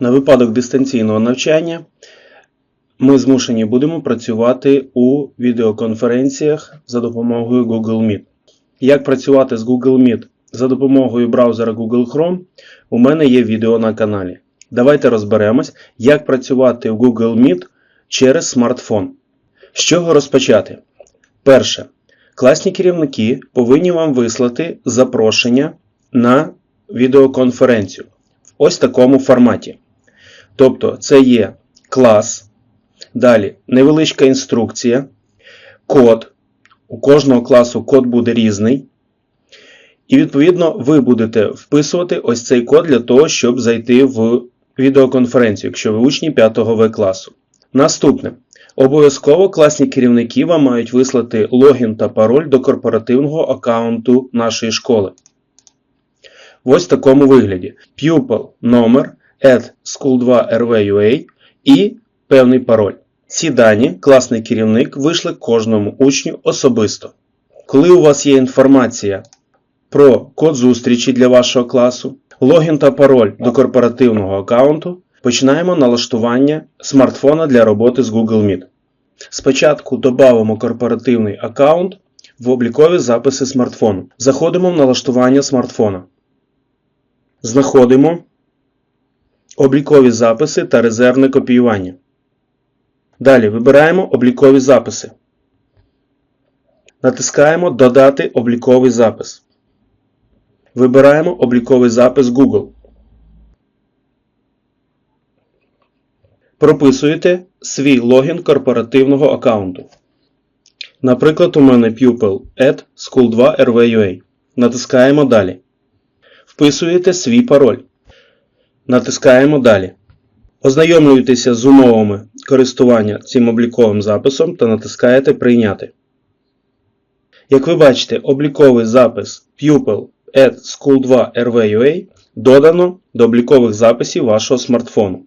На випадок дистанційного навчання ми змушені будемо працювати у відеоконференціях за допомогою Google Meet. Як працювати з Google Meet за допомогою браузера Google Chrome, у мене є відео на каналі. Давайте розберемось, як працювати в Google Meet через смартфон. З чого розпочати? Перше. Класні керівники повинні вам вислати запрошення на відеоконференцію в ось такому форматі. Тобто, це є клас, далі невеличка інструкція, код. У кожного класу код буде різний. І відповідно ви будете вписувати ось цей код для того, щоб зайти в відеоконференцію, якщо ви учні 5 В класу. Наступне. Обов'язково класні керівники вам мають вислати логін та пароль до корпоративного аккаунту нашої школи. В ось такому вигляді: pupil номер at school2rv.ua і певний пароль. Ці дані класний керівник вийшли кожному учню особисто. Коли у вас є інформація про код зустрічі для вашого класу, логін та пароль до корпоративного аккаунту, починаємо налаштування смартфона для роботи з Google Meet. Спочатку додамо корпоративний аккаунт в облікові записи смартфону. Заходимо в налаштування смартфона. Знаходимо облікові записи та резервне копіювання. Далі вибираємо облікові записи. Натискаємо Додати обліковий запис. Вибираємо обліковий запис Google. Прописуєте свій логін корпоративного аккаунту. Наприклад, у мене pupil at school2rv.ua. Натискаємо Далі. Вписуєте свій пароль. Натискаємо Далі. Ознайомлюєтеся з умовами користування цим обліковим записом та натискаєте Прийняти. Як ви бачите, обліковий запис pupil at school2rv.ua додано до облікових записів вашого смартфону.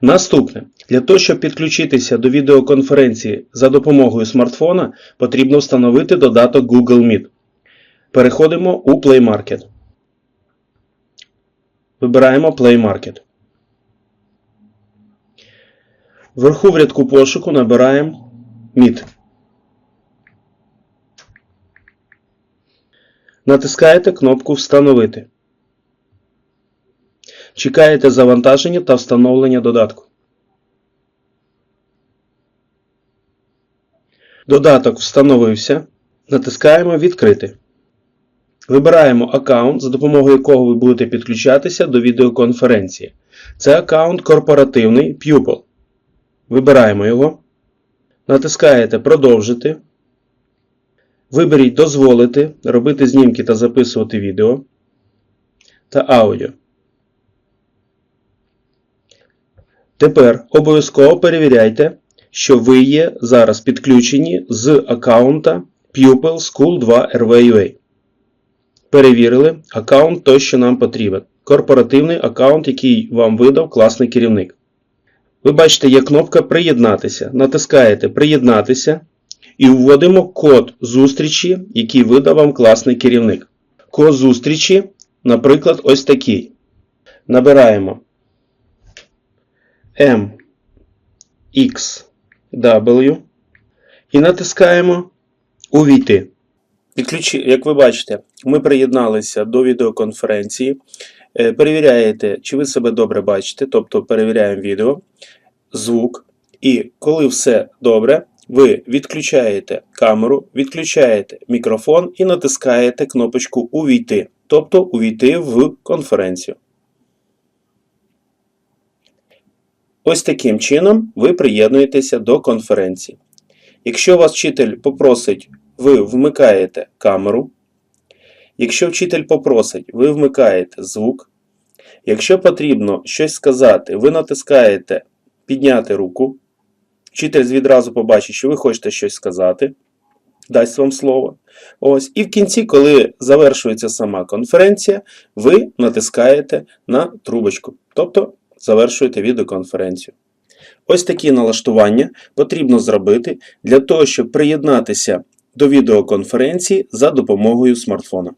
Наступне. Для того, щоб підключитися до відеоконференції за допомогою смартфона, потрібно встановити додаток Google Meet. Переходимо у Play Market. Вибираємо Play Market. Вверху в рядку пошуку набираємо Meet. Натискаєте кнопку Встановити. Чекаєте завантаження та встановлення додатку. Додаток встановився. Натискаємо Відкрити. Вибираємо аккаунт, за допомогою якого ви будете підключатися до відеоконференції. Це аккаунт корпоративний Pupil. Вибираємо його. Натискаєте Продовжити. Виберіть Дозволити робити знімки та записувати відео та аудіо. Тепер обов'язково перевіряйте, що ви є зараз підключені з аккаунта Pupil School 2 RV.ua. Перевірили, аккаунт той, що нам потрібен. Корпоративний аккаунт, який вам видав класний керівник. Ви бачите, є кнопка Приєднатися. Натискаєте Приєднатися і вводимо код зустрічі, який видав вам класний керівник. Код зустрічі, наприклад, ось такий. Набираємо MXW і натискаємо Увійти. Підключи, як ви бачите, ми приєдналися до відеоконференції. Е, Перевіряєте, чи ви себе добре бачите, тобто перевіряємо відео, звук. І коли все добре, ви відключаєте камеру, відключаєте мікрофон і натискаєте кнопочку Увійти, тобто увійти в конференцію. Ось таким чином ви приєднуєтеся до конференції. Якщо вас вчитель попросить, ви вмикаєте камеру. Якщо вчитель попросить, ви вмикаєте звук. Якщо потрібно щось сказати, ви натискаєте підняти руку. Вчитель відразу побачить, що ви хочете щось сказати, дасть вам слово. Ось. І в кінці, коли завершується сама конференція, ви натискаєте на трубочку. Тобто завершуєте відеоконференцію. Ось такі налаштування потрібно зробити для того, щоб приєднатися до відеоконференції за допомогою смартфона.